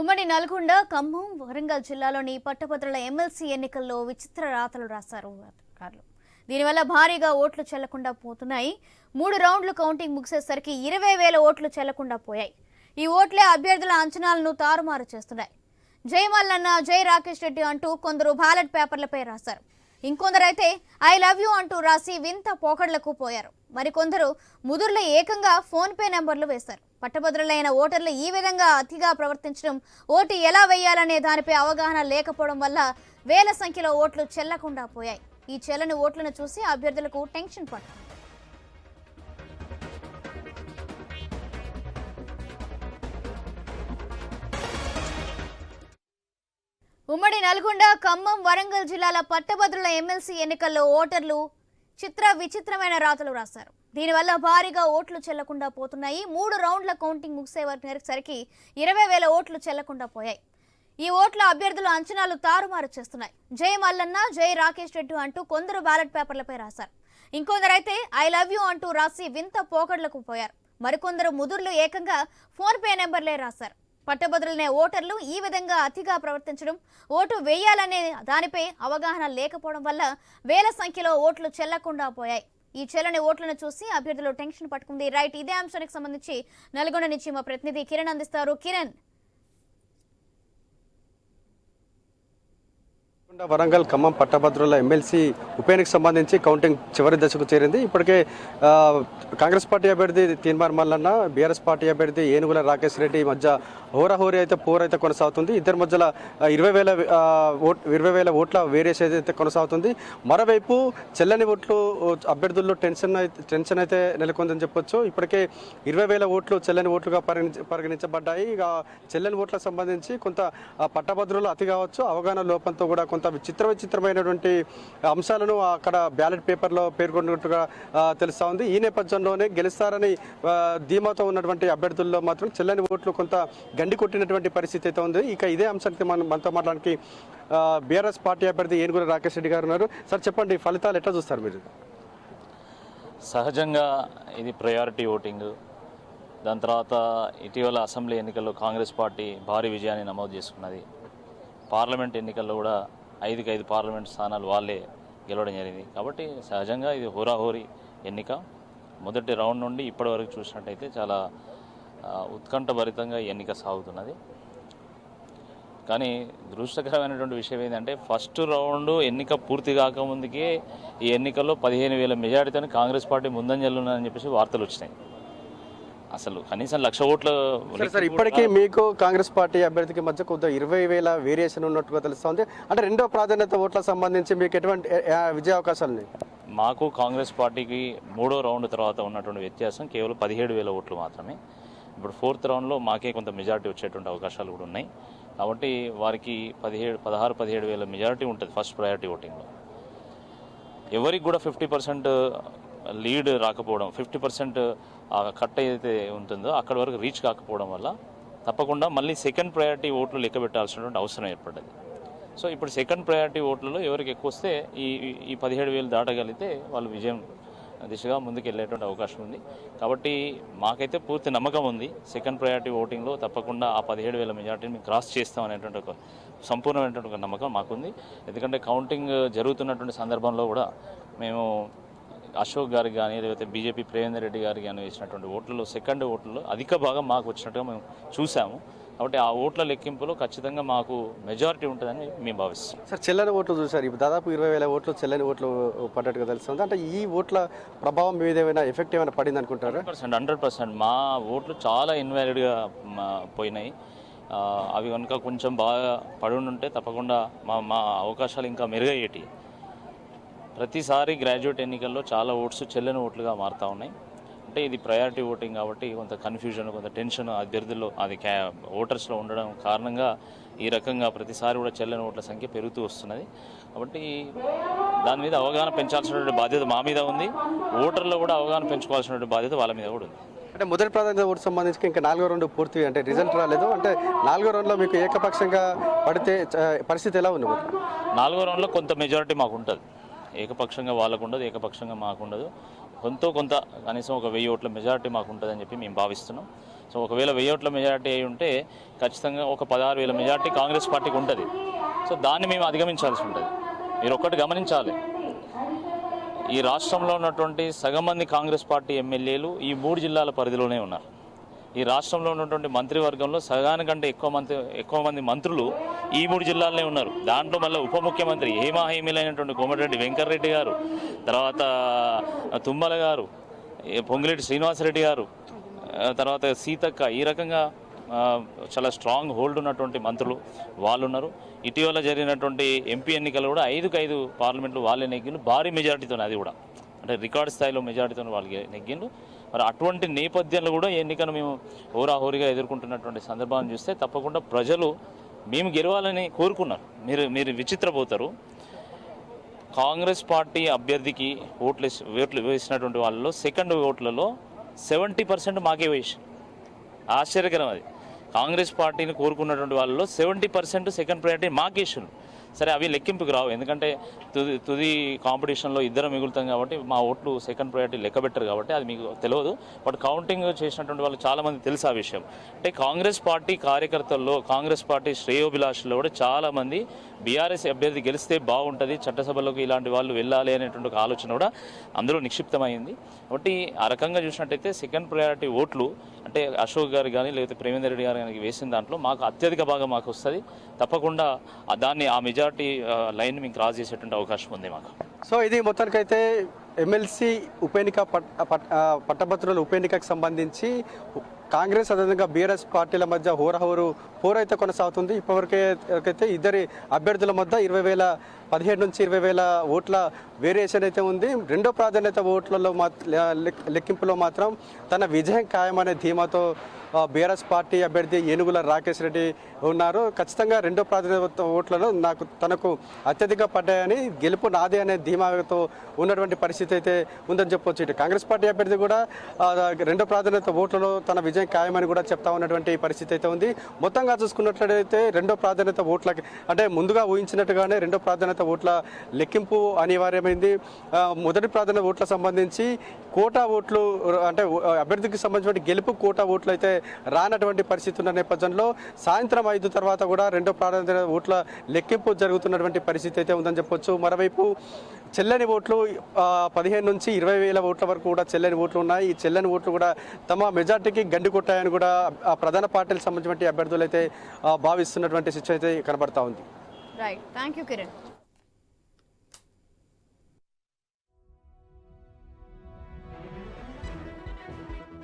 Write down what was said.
ఉమ్మడి నల్గొండ ఖమ్మం వరంగల్ జిల్లాలోని పట్టభద్రుల ఎమ్మెల్సీ ఎన్నికల్లో విచిత్ర రాతలు రాశారు అధికారులు. దీనివల్ల భారీగా ఓట్లు చెల్లకుండా పోతున్నాయి. మూడు రౌండ్లు కౌంటింగ్ ముగిసేసరికి ఇరవై వేల ఓట్లు చెల్లకుండా పోయాయి. ఈ ఓట్లే అభ్యర్థుల అంచనాలను తారుమారు చేస్తున్నాయి. జై మల్లన్న జై రాకేష్ రెడ్డి అంటూ కొందరు బ్యాలెట్ పేపర్లపై రాశారు. ఇంకొందరైతే ఐ లవ్ యూ అంటూ రాసి వింత పోకడలకు పోయారు. మరికొందరు ముదుర్లు ఏకంగా ఫోన్పే నెంబర్లు వేశారు. పట్టభద్రులైన ఓటర్లు ఈ విధంగా అతిగా ప్రవర్తించడం ఓటు ఎలా వేయాలనే దానిపై అవగాహన లేకపోవడం వల్ల వేల సంఖ్యలో ఓట్లు చెల్లకుండా పోయాయి. ఈ చెల్లని ఓట్లను చూసి అభ్యర్థులకు టెన్షన్ పడుతుంది ఉమ్మడి నల్గొండ ఖమ్మం వరంగల్ జిల్లాల పట్టభద్రుల ఎమ్మెల్సీ ఎన్నికల్లో ఓటర్లు చిత్ర విచిత్రమైన రాతలు రాశారు. దీనివల్ల భారీగా ఓట్లు చెల్లకుండా పోతున్నాయి. మూడు రౌండ్ల కౌంటింగ్ ముగిసే వరకు ఇరవై వేల ఓట్లు చెల్లకుండా పోయాయి. ఈ ఓట్ల అభ్యర్థుల అంచనాలు తారుమారు చేస్తున్నాయి. జై మల్లన్న జై రాకేష్ రెడ్డి అంటూ కొందరు బ్యాలెట్ పేపర్లపై రాశారు. ఇంకొందరైతే ఐ లవ్ యూ అంటూ రాసి వింత పోకడ్లకు పోయారు. మరికొందరు ముదుర్లు ఏకంగా ఫోన్ పే నెంబర్లే రాశారు. పట్టభద్రులనే ఓటర్లు ఈ విధంగా అతిగా ప్రవర్తించడం ఓటు వేయాలనే దానిపై అవగాహన లేకపోవడం వల్ల వేల సంఖ్యలో ఓట్లు చెల్లకుండా పోయాయి. ఈ చెల్లని ఓట్లను చూసి అభ్యర్థులు టెన్షన్ పట్టుకుంది. రైట్ ఇదే అంశానికి సంబంధించి నల్గొండ నుంచి మా ప్రతినిధి కిరణ్ అందిస్తారు. కిరణ్ వరంగల్ ఖమ్మం పట్టభద్రుల ఎమ్మెల్సీ ఉప సంబంధించి కౌంటింగ్ చివరి దశకు చేరింది. ఇప్పటికే కాంగ్రెస్ పార్టీ అభ్యర్థి తీన్మార్ మల్లన్న బీఆర్ఎస్ పార్టీ అభ్యర్థి ఏనుగుల రాకేష్ రెడ్డి మధ్య హోరాహోరీ అయితే పోర్ అయితే కొనసాగుతుంది. ఇద్దరి మధ్యలో ఇరవై వేల ఇరవై వేల ఓట్ల వేరియస్ అయితే కొనసాగుతుంది. మరోవైపు చెల్లని ఓట్లు అభ్యర్థుల్లో టెన్షన్ అయితే టెన్షన్ అయితే నెలకొందని చెప్పొచ్చు. ఇప్పటికే ఇరవై వేల ఓట్లు చెల్లని ఓట్లుగా పరిగణించ పరిగణించబడ్డాయి. ఇక చెల్లని ఓట్లకు సంబంధించి కొంత పట్టభద్రులు అతి కావచ్చు అవగాహన లోపంతో కూడా కొంత విచిత్ర విచిత్రమైనటువంటి అంశాలను అక్కడ బ్యాలెట్ పేపర్లో పేర్కొన్నట్టుగా తెలుస్తూ ఉంది. ఈ నేపథ్యంలోనే గెలుస్తారని ధీమాతో ఉన్నటువంటి అభ్యర్థుల్లో మాత్రం చెల్లని ఓట్లు కొంత గండి కొట్టినటువంటి పరిస్థితి అయితే ఉంది. ఇక ఇదే అంశానికి మనం మనతో మాట్లాడడానికి బీఆర్ఎస్ పార్టీ అభ్యర్థి ఏనుగుల రాకేష్ రెడ్డి గారు ఉన్నారు. సార్ చెప్పండి ఫలితాలు ఎట్లా చూస్తారు మీరు? సహజంగా ఇది ప్రయారిటీ ఓటింగ్. దాని తర్వాత ఇటీవల అసెంబ్లీ ఎన్నికల్లో కాంగ్రెస్ పార్టీ భారీ విజయాన్ని నమోదు చేసుకున్నది. పార్లమెంట్ ఎన్నికల్లో కూడా ఐదుకి ఐదు పార్లమెంట్ స్థానాలు వాళ్ళే గెలవడం జరిగింది. కాబట్టి సహజంగా ఇది హోరాహోరీ ఎన్నిక. మొదటి రౌండ్ నుండి ఇప్పటి వరకు చూసినట్టయితే చాలా ఉత్కంఠభరితంగా ఈ ఎన్నిక సాగుతున్నది. కానీ దృష్టకరమైనటువంటి విషయం ఏంటంటే ఫస్ట్ రౌండ్ ఎన్నిక పూర్తి కాకముందుకే ఈ ఎన్నికల్లో పదిహేను వేల మెజారిటీతో కాంగ్రెస్ పార్టీ ముందంజలు చెప్పేసి వార్తలు వచ్చినాయి. అసలు కనీసం లక్ష ఓట్ల సరే ఇప్పటికీ మీకు కాంగ్రెస్ పార్టీ అభ్యర్థికి మధ్య కొద్దిగా ఇరవై వేల వేరియేషన్ ఉన్నట్టుగా తెలుస్తుంది. అంటే రెండో ప్రాధాన్యత ఓట్లకు సంబంధించి మీకు ఎటువంటి విజయ అవకాశాలు మాకు కాంగ్రెస్ పార్టీకి మూడో రౌండ్ తర్వాత ఉన్నటువంటి వ్యత్యాసం కేవలం పదిహేడు వేల ఓట్లు మాత్రమే. ఇప్పుడు ఫోర్త్ రౌండ్లో మాకే కొంత మెజారిటీ వచ్చేటువంటి అవకాశాలు కూడా ఉన్నాయి. కాబట్టి వారికి పదిహేడు పదహారు పదిహేడు వేల మెజారిటీ ఉంటుంది ఫస్ట్ ప్రయారిటీ ఓటింగ్లో. ఎవరికి కూడా ఫిఫ్టీ పర్సెంట్ లీడ్ రాకపోవడం ఫిఫ్టీ పర్సెంట్ కట్ ఏదైతే ఉంటుందో అక్కడ వరకు రీచ్ కాకపోవడం వల్ల తప్పకుండా మళ్ళీ సెకండ్ ప్రయారిటీ ఓట్లు లెక్క పెట్టాల్సినటువంటి అవసరం ఏర్పడ్డది. సో ఇప్పుడు సెకండ్ ప్రయారిటీ ఓట్లలో ఎవరికి ఎక్కువ వస్తే ఈ ఈ- పదిహేడు వేలు దాటగలిగితే వాళ్ళు విజయం దిశగా ముందుకు వెళ్ళేటువంటి అవకాశం ఉంది. కాబట్టి మాకైతే పూర్తి నమ్మకం ఉంది. సెకండ్ ప్రయారిటీ ఓటింగ్లో తప్పకుండా ఆ పదిహేడు వేల మెజార్టీని క్రాస్ చేస్తాం అనేటువంటి ఒక సంపూర్ణమైనటువంటి ఒక నమ్మకం మాకుంది. ఎందుకంటే కౌంటింగ్ జరుగుతున్నటువంటి సందర్భంలో కూడా మేము అశోక్ గారికి కానీ లేకపోతే బీజేపీ ప్రేమేందర్ రెడ్డి గారికి కానీ వేసినటువంటి ఓట్లలో సెకండ్ ఓట్లలో అధిక భాగం మాకు వచ్చినట్టుగా మేము చూసాము కాబట్టి ఆ ఓట్ల లెక్కింపులో ఖచ్చితంగా మాకు మెజారిటీ ఉంటుందని మేము భావిస్తాం సార్ చెల్లని ఓట్లు చూసారు ఇప్పుడు దాదాపు ఇరవై వేల ఓట్లు చెల్లని ఓట్లు పడ్డట్టుగా తెలుస్తుంది. అంటే ఈ ఓట్ల ప్రభావం మీద ఏమైనా ఎఫెక్ట్ ఏమైనా పడింది అనుకుంటారా? Percent hundred percent. మా ఓట్లు చాలా ఇన్వాలిడ్గా పోయినాయి. అవి కనుక కొంచెం బాగా పడి ఉంటే తప్పకుండా మా మా అవకాశాలు ఇంకా మెరుగయ్యేటి ప్రతిసారి గ్రాడ్యుయేట్ ఎన్నికల్లో చాలా ఓట్స్ చెల్లని ఓట్లుగా మారుతూ ఉన్నాయి. అంటే ఇది ప్రయారిటీ ఓటింగ్ కాబట్టి కొంత కన్ఫ్యూజన్ కొంత టెన్షన్ అభ్యర్థుల్లో అది క్యా ఓటర్స్లో ఉండడం కారణంగా ఈ రకంగా ప్రతిసారి కూడా చెల్లని ఓట్ల సంఖ్య పెరుగుతూ వస్తున్నది. కాబట్టి దాని మీద అవగాహన పెంచాల్సినటువంటి బాధ్యత మా మీద ఉంది. ఓటర్లో కూడా అవగాహన పెంచుకోవాల్సినటువంటి బాధ్యత వాళ్ళ మీద కూడా ఉంది. అంటే మొదటి ప్రాధాన్యత ఓటు సంబంధించి ఇంకా నాలుగో రౌండ్ పూర్తి అంటే రిజల్ట్ రాలేదు. అంటే నాలుగో రౌండ్లో మీకు ఏకపక్షంగా పడితే పరిస్థితి ఎలా ఉంది? నాలుగో రౌండ్లో కొంత మెజారిటీ మాకు ఉంటుంది. ఏకపక్షంగా వాళ్ళకుండదు ఏకపక్షంగా మాకు ఉండదు కొంత కొంత కనీసం ఒక వెయ్యి ఓట్ల మెజారిటీ మాకు ఉంటుందని చెప్పి మేము భావిస్తున్నాం. సో ఒకవేళ వెయ్యి ఓట్ల మెజారిటీ అయి ఉంటే ఖచ్చితంగా ఒక పదహారు వేల మెజారిటీ కాంగ్రెస్ పార్టీకి ఉంటుంది. సో దాన్ని మేము అధిగమించాల్సి ఉంటుంది. మీరు ఒక్కటి గమనించాలి. ఈ రాష్ట్రంలో ఉన్నటువంటి సగం మంది కాంగ్రెస్ పార్టీ ఎమ్మెల్యేలు ఈ మూడు జిల్లాల పరిధిలోనే ఉన్నారు. ఈ రాష్ట్రంలో ఉన్నటువంటి మంత్రివర్గంలో సగానికంటే ఎక్కువ మంత్రి ఎక్కువ మంది మంత్రులు ఈ మూడు జిల్లాలనే ఉన్నారు. దాంట్లో మళ్ళీ ఉప ముఖ్యమంత్రి హేమాహేమీలైనటువంటి కోమటిరెడ్డి వెంకటరెడ్డి గారు తర్వాత తుమ్మల గారు పొంగిరెడ్డి శ్రీనివాసరెడ్డి గారు తర్వాత సీతక్క ఈ రకంగా చాలా స్ట్రాంగ్ హోల్డ్ ఉన్నటువంటి మంత్రులు వాళ్ళు ఉన్నారు. ఇటీవల జరిగినటువంటి ఎంపీ ఎన్నికలు కూడా ఐదుకు ఐదు పార్లమెంట్లు వాళ్ళే నెగ్గిండు భారీ మెజారిటీతో అది కూడా. అంటే రికార్డ్ స్థాయిలో మెజారిటీతో వాళ్ళకి నెగ్గిండు మరి అటువంటి నేపథ్యంలో కూడా ఎన్నికను మేము హోరాహోరీగా ఎదుర్కొంటున్నటువంటి సందర్భాన్ని చూస్తే తప్పకుండా ప్రజలు మేము గెలవాలని కోరుకున్నారు. మీరు మీరు విచిత్రపోతారు. కాంగ్రెస్ పార్టీ అభ్యర్థికి ఓట్లు ఓట్లు వేసినటువంటి వాళ్ళలో సెకండ్ ఓట్లలో సెవెంటీ పర్సెంట్ మాకే వేసి. ఆశ్చర్యకరం అది. కాంగ్రెస్ పార్టీని కోరుకున్నటువంటి వాళ్ళలో సెవెంటీ పర్సెంట్ సెకండ్ ప్రయారిటీ మాకేసారు. సరే అవి లెక్కింపుకి రావు. ఎందుకంటే తుది తుది కాంపిటీషన్లో ఇద్దరం మిగులుతాం కాబట్టి మా ఓట్లు సెకండ్ ప్రయారిటీ లెక్క పెట్టరు కాబట్టి అది మీకు తెలియదు. బట్ కౌంటింగ్ చేసినటువంటి వాళ్ళు చాలామంది తెలుసు ఆ విషయం. అంటే కాంగ్రెస్ పార్టీ కార్యకర్తల్లో కాంగ్రెస్ పార్టీ శ్రేయోభిలాషుల్లో కూడా చాలామంది బీఆర్ఎస్ అభ్యర్థి గెలిస్తే బాగుంటుంది చట్టసభలోకి ఇలాంటి వాళ్ళు వెళ్ళాలి అనేటువంటి ఒక ఆలోచన కూడా అందులో నిక్షిప్తమైంది. కాబట్టి ఆ రకంగా చూసినట్టయితే సెకండ్ ప్రయారిటీ ఓట్లు అంటే అశోక్ గారు కానీ లేకపోతే ప్రేమేందర్ రెడ్డి గారు కానీ వేసిన దాంట్లో మాకు అత్యధిక భాగం మాకు వస్తుంది. తప్పకుండా దాన్ని ఆ మెజార్టీ లైన్ మేము క్రాస్ చేసేటువంటి అవకాశం ఉంది మాకు. సో ఇది మొత్తానికైతే ఎమ్మెల్సీ ఉప ఎన్నిక పట్ పట్టభద్రుల ఉప ఎన్నికకు సంబంధించి కాంగ్రెస్ అదేవిధంగా బీఆర్ఎస్ పార్టీల మధ్య హోరాహోరు పోరైతే కొనసాగుతుంది. ఇప్పటివరకైతే అయితే ఇద్దరి అభ్యర్థుల మధ్య ఇరవై వేల పదిహేడు నుంచి ఇరవై వేల ఓట్ల వేరియేషన్ అయితే ఉంది. రెండో ప్రాధాన్యత ఓట్లలో మా లెక్కింపులో మాత్రం తన విజయం ఖాయమనే ధీమాతో బీఆర్ఎస్ పార్టీ అభ్యర్థి ఏనుగుల రాకేష్ రెడ్డి ఉన్నారు. ఖచ్చితంగా రెండో ప్రాధాన్యత ఓట్లను నాకు తనకు అత్యధిక పడ్డాయని గెలుపు నాదే అనే ధీమాతో ఉన్నటువంటి పరిస్థితి అయితే ఉందని చెప్పొచ్చు. ఇటు కాంగ్రెస్ పార్టీ అభ్యర్థి కూడా రెండో ప్రాధాన్యత ఓట్లలో తన విజయం ఖాయమని కూడా చెప్తా ఉన్నటువంటి పరిస్థితి అయితే ఉంది. మొత్తంగా చూసుకున్నట్లయితే రెండో ప్రాధాన్యత ఓట్లకి అంటే ముందుగా ఊహించినట్టుగానే రెండో ప్రాధాన్యత ఓట్ల లెక్కింపు అనివార్యమైంది. మొదటి ప్రాధాన్యత ఓట్ల సంబంధించి కోటా ఓట్లు అంటే అభ్యర్థికి సంబంధించిన గెలుపు కోటా ఓట్లు అయితే రానటువంటి పరిస్థితి ఉన్న నేపథ్యంలో సాయంత్రం ఐదు తర్వాత కూడా రెండో ప్రాధాన్యత ఓట్ల లెక్కింపు జరుగుతున్నటువంటి పరిస్థితి అయితే ఉందని చెప్పొచ్చు. మరోవైపు చెల్లని ఓట్లు పదిహేను నుంచి ఇరవై వేల ఓట్ల వరకు కూడా చెల్లని ఓట్లు ఉన్నాయి. ఈ చెల్లని ఓట్లు కూడా తమ మెజార్టీకి గండి కొట్టాయని కూడా ఆ ప్రధాన పార్టీలకు సంబంధించిన అభ్యర్థులు అయితే భావిస్తున్నటువంటి సిచ్యువేషన్ అయితే కనబడతా ఉంది. Right thank you Kiran